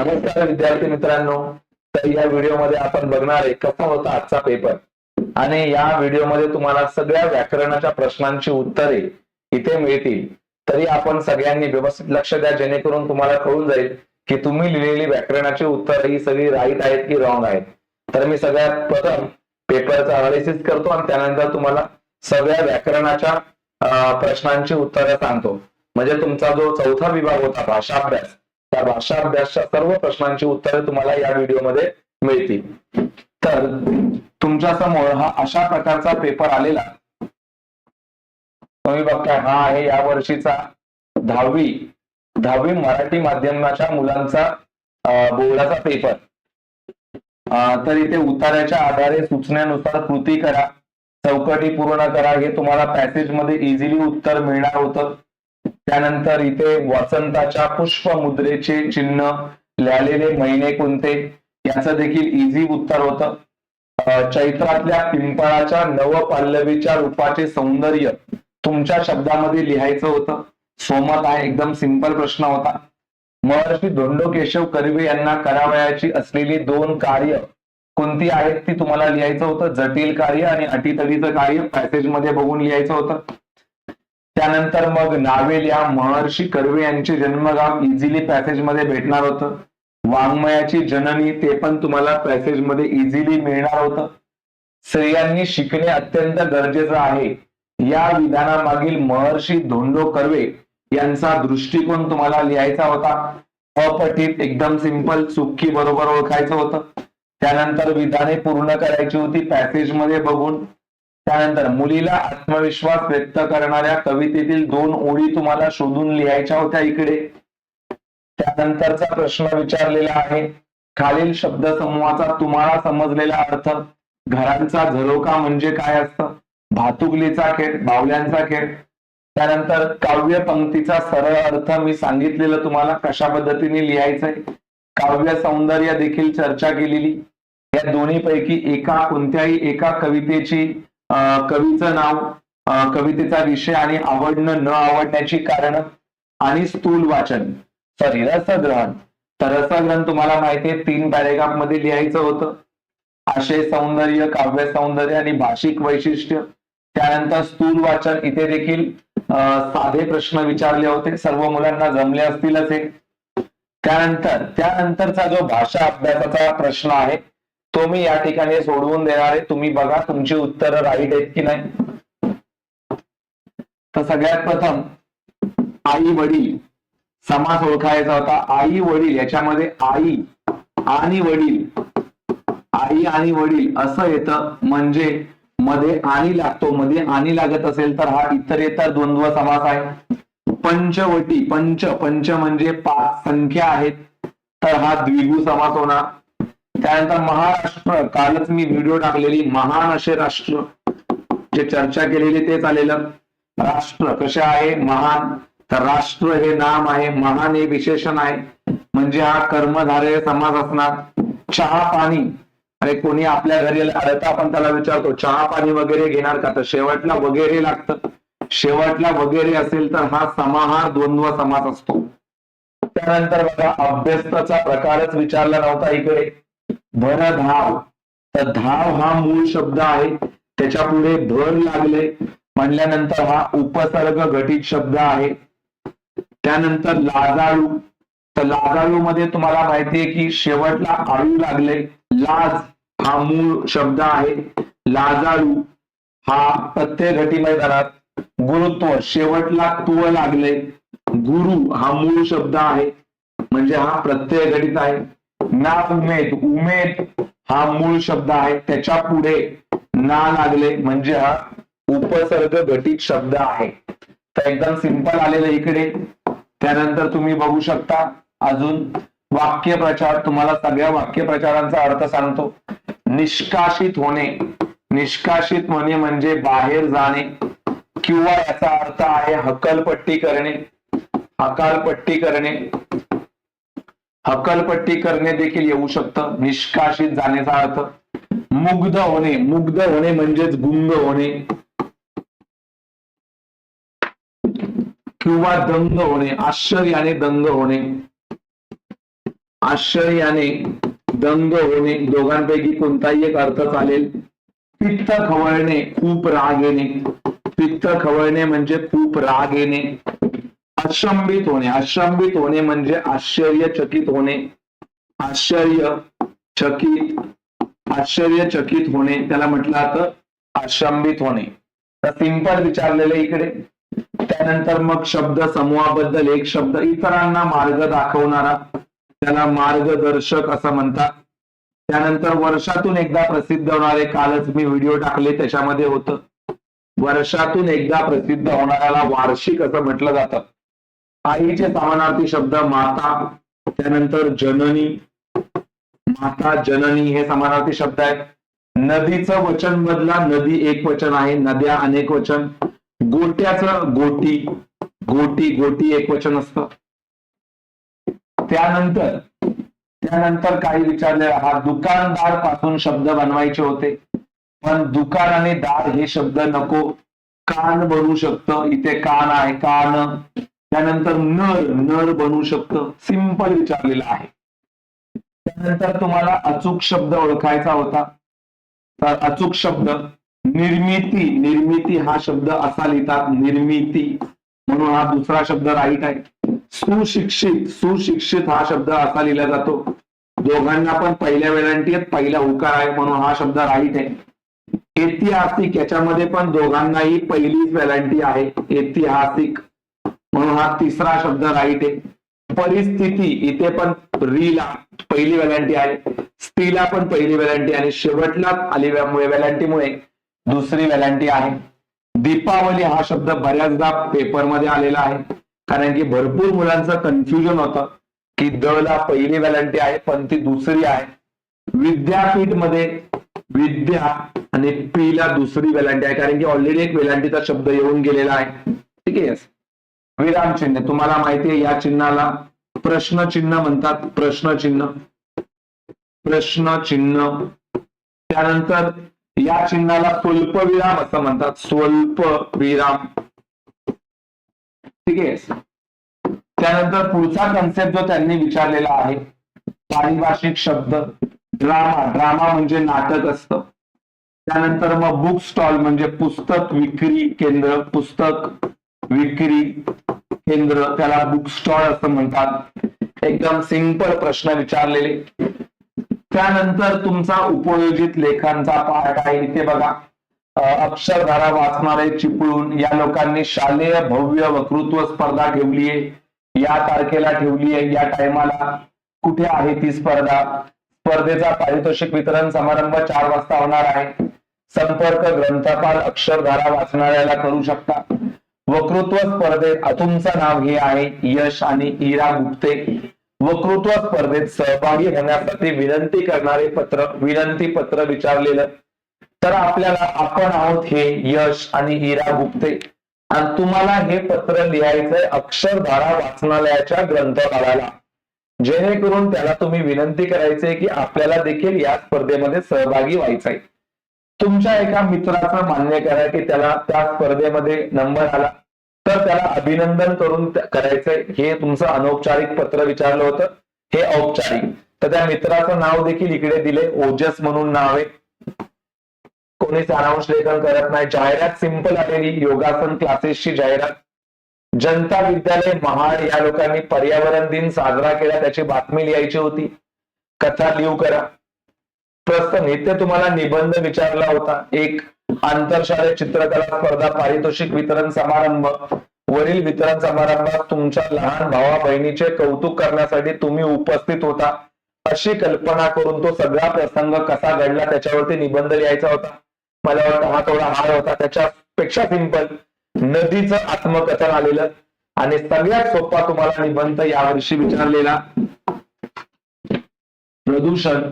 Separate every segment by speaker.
Speaker 1: नमस्कार विद्यार्थी मित्रांनो तर या व्हिडिओमध्ये आपण बघणार आहे कसा होता आजचा पेपर आणि या व्हिडिओमध्ये तुम्हाला सगळ्या व्याकरणाच्या प्रश्नांची उत्तरे इथे मिळतील. तरी आपण सगळ्यांनी व्यवस्थित लक्ष द्या जेणेकरून तुम्हाला कळून जाईल की तुम्ही लिहिलेली व्याकरणाची उत्तरं ही सगळी राईट आहेत की रॉंग आहेत. तर मी सगळ्यात प्रथम पेपरचा अनालिसिस करतो आणि त्यानंतर तुम्हाला सगळ्या व्याकरणाच्या प्रश्नांची उत्तरं सांगतो. म्हणजे तुमचा जो चौथा विभाग होता भाषा अभ्यास त्या भाषा अभ्यासच्या सर्व प्रश्नांची उत्तरे तुम्हाला या व्हिडिओमध्ये मिळतील. तर तुमच्यासमोर हा अशा प्रकारचा पेपर आलेला. तुम्ही बघताय हा आहे या वर्षीचा दहावी दहावी मराठी माध्यमाच्या मुलांचा बोर्डाचा पेपर तर इथे उतार्याच्या आधारे सूचनेनुसार कृती करा चौकटी पूर्ण करा हे तुम्हाला पॅसेजमध्ये इझिली उत्तर मिळणार होतं. त्यानंतर इथे वसंताच्या पुष्प मुद्रेचे चिन्ह लिहिलेले महिने कोणते याचं देखील इझी उत्तर होतं. चैत्रातल्या पिंपळाच्या नवपल्लवीच्या रूपाचे सौंदर्य तुमच्या शब्दामध्ये लिहायचं होतं. सोमत हा एकदम सिंपल प्रश्न होता. महर्षी धोंडो केशव कर्वे यांना करावयाची असलेली दोन कार्य कोणती आहेत ती तुम्हाला लिहायचं होतं? जटिल कार्य आणि अटीतडीचं कार्य पॅसेजमध्ये बघून लिहायचं होतं. त्यानंतर मग नावेल या महर्षी कर्वे यांचे जन्मगाव इझिली पॅसेजमध्ये भेटणार होतं. वाङ्मयाची जननी ते पण तुम्हाला पॅसेजमध्ये इझिली मिळणार होतं. स्त्रियांनी शिकणे अत्यंत गरजेचं आहे. या विधानामागील महर्षी धोंडो कर्वे यांचा दृष्टिकोन तुम्हाला लिहायचा होता. अपठित एकदम सिंपल चुक्की बरोबर ओळखायचं होतं. त्यानंतर विधाने पूर्ण करायची होती पॅसेजमध्ये बघून. त्यानंतर मुलीला आत्मविश्वास व्यक्त करणाऱ्या कवितेतील दोन ओळी तुम्हाला शोधून लिहायच्या होत्या इकडे. त्यानंतरचा प्रश्न विचारलेला आहे. खालील शब्द समूहाचा तुम्हाला समजलेला अर्थ घरांचा झरोका म्हणजे काय असतं? भातुकलीचा खेळ बावल्यांचा खेळ. त्यानंतर काव्य पंक्तीचा सरळ अर्थ मी सांगितलेलं तुम्हाला कशा पद्धतीने लिहायचंय? काव्य सौंदर्य देखील चर्चा केलेली. या दोन्ही पैकी एका कोणत्याही एका कवितेची कवीचं नाव कवितेचा विषय आणि आवडणं न आवडण्याची कारण आणि स्थूल वाचन. सॉरी रसग्रहण. तर रसग्रहण तुम्हाला माहिती आहे तीन पॅरेग्राफमध्ये लिहायचं होतं. आशय सौंदर्य काव्य सौंदर्य आणि भाषिक वैशिष्ट्य. त्यानंतर स्थूल वाचन इथे देखील साधे प्रश्न विचारले होते. सर्व मुलांना जमले असतीलच हे. त्यानंतर त्यानंतरचा जो भाषा अभ्यासाचा प्रश्न आहे तो मी या ठिकाणी सोडवून देणार आहे. तुम्ही बघा तुमची उत्तरं राईट आहेत की नाही. तर सगळ्यात प्रथम आई वडील समास ओळखायचा होता. आई वडील याच्यामध्ये आई आणि वडील. आई आणि वडील असं येतं म्हणजे मध्ये आणि लागतो. मध्ये आणि लागत असेल तर हा इतरेतर द्वंद्व समास आहे. पंचवटी पंच पंच म्हणजे पाच संख्या आहेत. तर हा द्विगु समास होणार. त्यानंतर महाराष्ट्र कालच मी व्हिडिओ टाकलेली महान असे राष्ट्र. जे चर्चा केलेली तेच आलेलं राष्ट्र कसे आहे? महान. तर राष्ट्र हे नाम आहे महान हे विशेषण आहे. म्हणजे हा कर्मधारय समाज असणार. चहा पाणी. अरे कोणी आपल्या घरी आलं तर आपण त्याला विचारतो चहा पाणी वगैरे घेणार का? तर शेवटला वगैरे लागतं. शेवटला वगैरे असेल तर हा समाहार द्वंद्व समास असतो. त्यानंतर बघा अभ्यस्ताचा प्रकारच विचारला नव्हता इकडे. भर धाव. तर धाव हा मूळ शब्द आहे. त्याच्या पुढे भर लागले. म्हणल्यानंतर हा उपसर्ग घटित शब्द आहे. त्यानंतर लाजाळू. तर लाजाळू मध्ये तुम्हाला माहितीये की शेवटला आळू लागले. लाज हा मूळ शब्द आहे. लाजाळू हा प्रत्यय घटी मैदानात गुरुत्व शेवटला तुव लागले. गुरु हा मूळ शब्द आहे. म्हणजे हा प्रत्यय घटित आहे. ना उमेद उमेद हा मूळ शब्द आहे. त्याच्या पुढे ना लागले म्हणजे हा उपसर्ग घटित शब्द आहे. तर एकदम सिंपल आलेलं इकडे. त्यानंतर तुम्ही बघू शकता अजून वाक्यप्रचार तुम्हाला सगळ्या वाक्यप्रचारांचा अर्थ सांगतो. निष्कासित होणे. निष्कासित होणे म्हणजे बाहेर जाणे. किंवा याचा अर्थ आहे हकलपट्टी करणे. हकालपट्टी करणे. हकलपट्टी करणे देखील येऊ शकतं. निष्कासित जाण्याचा अर्थ मुग्ध होणे. मुग्ध होणे म्हणजेच गुंग होणे. किंवा दंग होणे. आश्चर्याने दंग होणे. आश्चर्याने दंग होणे. दोघांपैकी कोणताही एक अर्थ चालेल. पित्त खवळणे. खूप राग येणे. पित्त खवळणे म्हणजे खूप राग येणे. अशंबित होणे. अशंबित होणे म्हणजे आश्चर्यचकित होणे. आश्चर्य चकित आश्चर्यचकित होणे. त्याला म्हटलं जातं अशंबित होणे. तर सिंपल विचारलेले इकडे. त्यानंतर मग शब्द समूहाबद्दल एक शब्द इतरांना मार्ग दाखवणारा त्याला मार्गदर्शक असं म्हणतात. त्यानंतर वर्षातून एकदा प्रसिद्ध होणारे कालच मी व्हिडिओ टाकले त्याच्यामध्ये होतं. वर्षातून एकदा प्रसिद्ध होणाऱ्याला वार्षिक असं म्हटलं जातं. आईचे समानार्थी शब्द माता त्यानंतर जननी. माता जननी हे समानार्थी शब्द आहेत. नदीचं वचन बदला नदी एक वचन आहे नद्या अनेक वचन. गोट्याचं गोटी गोटी गोटी एक वचन असतं. त्यानंतर त्यानंतर काही विचारले हा दुकानदारपासून शब्द बनवायचे होते. पण दुकान आणि दार हे शब्द नको. कान बनू शकतं. इथे कान आहे कान. त्यानंतर नर नर बनू शकतं. सिंपल विचारलेलं आहे. त्यानंतर तुम्हाला अचूक शब्द ओळखायचा होता. तर अचूक शब्द निर्मिती. निर्मिती हा शब्द असा लिहितात निर्मिती. म्हणून हा दुसरा शब्द राईट आहे. सुशिक्षित. सुशिक्षित हा शब्द असा लिहिला जातो. दोघांना पण पहिल्या वेळांटी पहिला हुकार आहे म्हणून हा शब्द राईट आहे. ऐतिहासिक याच्यामध्ये पण दोघांनाही पहिलीच वेलांटी आहे. ऐतिहासिक. म्हणून हा तिसरा शब्द राईट आहे. परिस्थिती इथे पण रीला पहिली वेलांटी आहे. स्त्रीला पण पहिली वेलांटी आणि शेवटला आली वेलांटीमुळे दुसरी वेलांटी आहे. दीपावली हा शब्द बऱ्याचदा पेपरमध्ये आलेला आहे. कारण की भरपूर मुलांचं कन्फ्युजन होतं की द ला पहिली वेलांटी आहे पण ती दुसरी आहे. विद्यापीठमध्ये विद्या आणि पी ला दुसरी वेलांटी आहे. कारण की ऑलरेडी एक वेलांटीचा शब्द येऊन गेलेला आहे. ठीक आहे. म्हणजे विराम चिन्ह. तुम्हाला माहितीये या चिन्हाला प्रश्न चिन्ह म्हणतात. प्रश्न चिन्ह. प्रश्न चिन्ह. त्यानंतर या चिन्हाला स्वल्प विराम असं म्हणतात. स्वल्प विराम ठीक आहे? त्यानंतर पुढचा कन्सेप्ट जो त्यांनी विचारलेला आहे पारिभाषिक शब्द. ड्रामा. ड्रामा म्हणजे नाटक असतं. त्यानंतर मग बुक स्टॉल म्हणजे पुस्तक विक्री केंद्र. पुस्तक विक्री. केंद्र त्याला बुक स्टॉल असं म्हणतात. एकदम सिंपल प्रश्न विचारलेले. त्यानंतर तुमचा उपयोजित लेखांचा पाठ आहे. इथे बघा. अक्षरधारा वाचणारे चिपळून या लोकांनी शालेय भव्य वक्तृत्व स्पर्धा ठेवलीये या तारखेला ठेवली आहे. या टायमाला कुठे आहे ती स्पर्धा? स्पर्धेचा पारितोषिक वितरण समारंभ चार वाजता होणार आहे. संपर्क ग्रंथपाल अक्षरधारा वाचणाऱ्याला करू शकता. वक्तृत्व स्पर्धेत अतुमचं नाव हे आहे यश आणि इरा गुप्ते. वक्तृत्व स्पर्धेत सहभागी होण्यासाठी विनंती करणारे पत्र विनंती पत्र विचारलेलं. तर आपल्याला आपण आहोत हे यश आणि इरा गुप्ते. आणि तुम्हाला हे पत्र लिहायचंय अक्षरधारा वाचनालयाच्या ग्रंथपालाला जेणेकरून त्याला तुम्ही विनंती करायचे की आपल्याला देखील या स्पर्धेमध्ये सहभागी व्हायचंय. तुमच्या एका मित्राचं मान्य करा की त्याला त्या स्पर्धेमध्ये नंबर आला. तर त्याला अभिनंदन करून करायचंय. हे तुमचं अनौपचारिक पत्र विचारलं होतं. हे औपचारिक. तर त्या मित्राचं नाव देखील इकडे दिले. ओजस म्हणून नाव आहे. कोणी सारांश लेखन करत नाही. जाहिरात सिंपल आलेली योगासन क्लासेसची जाहिरात. जनता विद्यालय महाड या लोकांनी पर्यावरण दिन साजरा केला. त्याची बातमी लिहायची होती. कथा लिव करा. प्रश्न ते तुम्हाला निबंध विचारला होता. एक आंतरशालेय चित्रकला स्पर्धा पारितोषिक वितरण समारंभ वरील वितरण समारंभात तुमच्या लहान भावा बहिणीचे कौतुक करण्यासाठी तुम्ही उपस्थित होता. अशी कल्पना करून तो सगळा प्रसंग कसा घडला त्याच्यावरती निबंध लिहायचा होता. मला वाटतं हा थोडा हार होता. त्याच्यापेक्षा सिंपल. नदीचं आत्मकथन आलेलं आणि सगळ्यात सोपा तुम्हाला निबंध यावर्षी विचारलेला. प्रदूषण.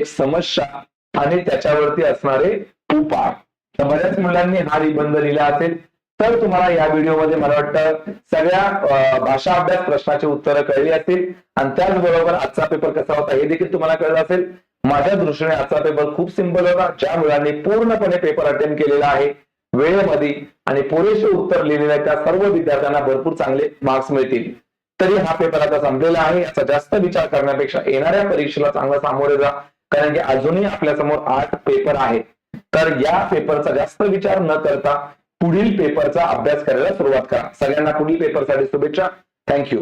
Speaker 1: एक समस्या आणि त्याच्यावरती असणारे उपाय. तर बऱ्याच मुलांनी हा निबंध लिहिला असेल तर तुम्हाला या व्हिडिओमध्ये मला वाटतं सगळ्या भाषा अभ्यास प्रश्नाची उत्तरं कळली असतील. आणि त्याचबरोबर आजचा पेपर कसा होता हे देखील तुम्हाला कळलं असेल. माझ्या दृष्टीने आजचा पेपर खूप सिंपल होता ज्या मुलांनी पूर्णपणे पेपर अटेम्प्ट केलेला आहे वेळेमध्ये आणि पुरेसे उत्तर लिहिलेले त्या सर्व विद्यार्थ्यांना भरपूर चांगले मार्क्स मिळतील. तरी हा पेपर आता संपलेला आहे. याचा जास्त विचार करण्यापेक्षा येणाऱ्या परीक्षेला चांगला सामोरे जा. कारण की अजूनही आपल्यासमोर आठ पेपर आहेत. तर या पेपरचा जास्त विचार न करता पुढील पेपरचा अभ्यास करायला सुरुवात करा. सगळ्यांना पुढील पेपरसाठी शुभेच्छा. थँक्यू